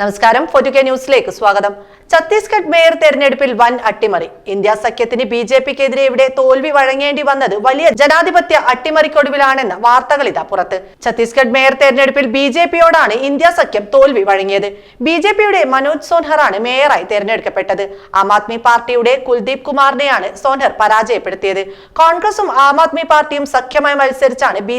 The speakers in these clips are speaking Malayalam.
നമസ്കാരം. ഫോർട്ടുകെ ന്യൂസിലേക്ക് സ്വാഗതം. ഛത്തീസ്ഗഡ് മേയർ തെരഞ്ഞെടുപ്പിൽ വൻ അട്ടിമറി. ഇന്ത്യ സഖ്യത്തിന് ബി ജെ പിക്കെതിരെ ഇവിടെ തോൽവി വഴങ്ങേണ്ടി വന്നത് വലിയ ജനാധിപത്യ അട്ടിമറിക്കൊടുവിലാണെന്ന വാർത്തകൾ ഇതാ പുറത്ത്. ഛത്തീസ്ഗഡ് മേയർ തെരഞ്ഞെടുപ്പിൽ ബി ജെ പിയോടാണ് ഇന്ത്യ സഖ്യം തോൽവി വഴങ്ങിയത്. ബി ജെ പിയുടെ മനോജ് സോൻഹറാണ് മേയറായി തെരഞ്ഞെടുക്കപ്പെട്ടത്. ആം ആദ്മി പാർട്ടിയുടെ കുൽദീപ് കുമാറിനെയാണ് സോൻഹർ പരാജയപ്പെടുത്തിയത്. കോൺഗ്രസും ആം ആദ്മി പാർട്ടിയും സഖ്യമായി മത്സരിച്ചാണ് ബി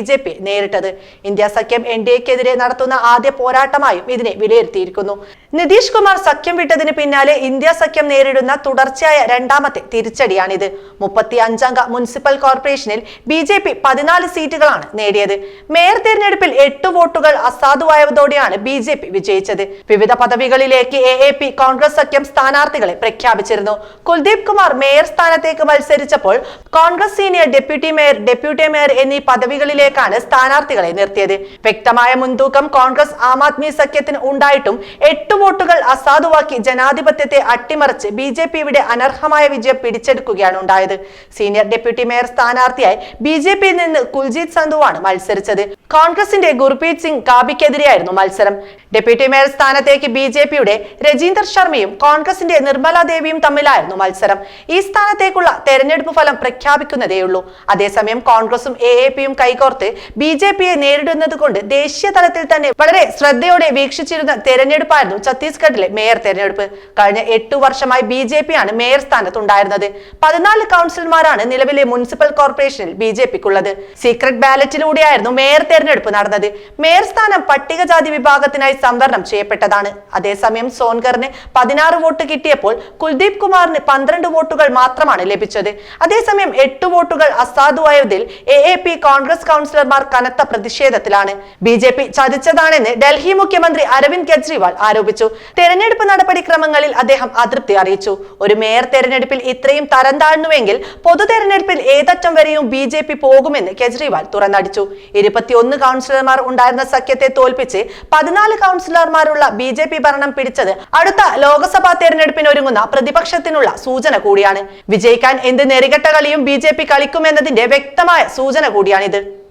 നേരിട്ടത്. ഇന്ത്യ സഖ്യം എൻ ഡി എക്കെതിരെ നടത്തുന്ന ആദ്യ പോരാട്ടമായും ഇതിനെ വിലയിരുത്തിയിരിക്കുന്നു. no നിതീഷ് കുമാർ സഖ്യം വിട്ടതിന് പിന്നാലെ ഇന്ത്യ സഖ്യം നേരിടുന്ന തുടർച്ചയായ രണ്ടാമത്തെ തിരിച്ചടിയാണിത്. മുപ്പത്തി അഞ്ചംഗ മുനിസിപ്പൽ കോർപ്പറേഷനിൽ ബി ജെ പി പതിനാല് സീറ്റുകളാണ് നേടിയത്. മേയർ തെരഞ്ഞെടുപ്പിൽ എട്ട് വോട്ടുകൾ അസാധുവായതോടെയാണ് ബി ജെ പി വിജയിച്ചത്. വിവിധ പദവികളിലേക്ക് എ എ പി കോൺഗ്രസ് സഖ്യം സ്ഥാനാർത്ഥികളെ പ്രഖ്യാപിച്ചിരുന്നു. കുൽദീപ് കുമാർ മേയർ സ്ഥാനത്തേക്ക് മത്സരിച്ചപ്പോൾ Congress senior deputy mayor deputy mayor എന്നീ പദവികളിലേക്കാണ് സ്ഥാനാർത്ഥികളെ നിർത്തിയത്. വ്യക്തമായ മുൻതൂക്കം കോൺഗ്രസ് ആം ആദ്മി സഖ്യത്തിന് ഉണ്ടായിട്ടും എട്ട് വോട്ടുകൾ അസാധുവാക്കി ജനാധിപത്യത്തെ അട്ടിമറിച്ച് ബി ജെ പി ഇവിടെ അനർഹമായ വിജയം പിടിച്ചെടുക്കുകയാണ് ഉണ്ടായത്. സീനിയർ ഡെപ്യൂട്ടി മേയർ സ്ഥാനാർത്ഥിയായി ബി ജെ പിയിൽ നിന്ന് കുൽജീത് സന്ധുവാണ് മത്സരിച്ചത്. കോൺഗ്രസിന്റെ ഗുർപ്രീത് സിംഗ് കാബിക്കെതിരെയായിരുന്നു മത്സരം. ഡെപ്യൂട്ടി മേയർ സ്ഥാനത്തേക്ക് ബി ജെ പിയുടെ രജീന്ദർ ശർമ്മയും കോൺഗ്രസിന്റെ നിർമ്മല ദേവിയും തമ്മിലായിരുന്നു മത്സരം. ഈ സ്ഥാനത്തേക്കുള്ള തെരഞ്ഞെടുപ്പ് ഫലം പ്രഖ്യാപിക്കുന്നതേയുള്ളൂ. അതേസമയം കോൺഗ്രസും എ എ പിയും കൈകോർത്ത് ബി ജെ പിയെ നേരിടുന്നത് കൊണ്ട് ദേശീയ തലത്തിൽ തന്നെ വളരെ ശ്രദ്ധയോടെ വീക്ഷിച്ചിരുന്ന തെരഞ്ഞെടുപ്പായിരുന്നു ഛത്തീസ്ഗഡിലെ മേയർ തെരഞ്ഞെടുപ്പ്. കഴിഞ്ഞ എട്ടു വർഷമായി ബി ജെ പി ആണ് മേയർ സ്ഥാനത്തുണ്ടായിരുന്നത്. പതിനാല് കൗൺസിലർമാരാണ് നിലവിലെ മുനിസിപ്പൽ കോർപ്പറേഷനിൽ ബി ജെ പിക്കുള്ളത്. സീക്രട്ട് ബാലറ്റിലൂടെയായിരുന്നു മേയർ തെരഞ്ഞെടുപ്പ് നടന്നത്. മേയർ സ്ഥാനം പട്ടികജാതി വിഭാഗത്തിനായി സംവരണം ചെയ്യപ്പെട്ടതാണ്. അതേസമയം സോൻഗറിന് പതിനാറ് വോട്ട് കിട്ടിയപ്പോൾ കുൽദീപ് കുമാറിന് പന്ത്രണ്ട് വോട്ടുകൾ മാത്രമാണ് ലഭിച്ചത്. അതേസമയം എട്ട് വോട്ടുകൾ അസാധുവായതിൽ എ എ പി കോൺഗ്രസ് കൗൺസിലർമാർ കനത്ത പ്രതിഷേധത്തിലാണ്. ബി ജെ പി ചതിച്ചതാണെന്ന് ഡൽഹി മുഖ്യമന്ത്രി അരവിന്ദ് കെജ്രിവാൾ ആരോപിച്ചു. തെരഞ്ഞെടുപ്പ് നടപടിക്രമങ്ങളിൽ അദ്ദേഹം അതൃപ്തി അറിയിച്ചു. ഒരു മേയർ തെരഞ്ഞെടുപ്പിൽ ഇത്രയും തരം താഴ്ന്നുവെങ്കിൽ പൊതു തെരഞ്ഞെടുപ്പിൽ ഏതറ്റം വരെയും ബി ജെ പി പോകുമെന്ന് കെജ്രിവാൾ തുറന്നടിച്ചു. ഇരുപത്തിയൊന്ന് കൗൺസിലർമാർ ഉണ്ടായിരുന്ന സഖ്യത്തെ തോൽപ്പിച്ച് പതിനാല് കൗൺസിലർമാരുള്ള ബി ജെ പി ഭരണം പിടിച്ചത് അടുത്ത ലോക്സഭാ തെരഞ്ഞെടുപ്പിന് ഒരുങ്ങുന്ന പ്രതിപക്ഷത്തിനുള്ള സൂചന കൂടിയാണ്. വിജയിക്കാൻ എന്ത് നെറികെട്ട കളിയും ബി ജെ പി കളിക്കുമെന്നതിന്റെ വ്യക്തമായ സൂചന കൂടിയാണിത്.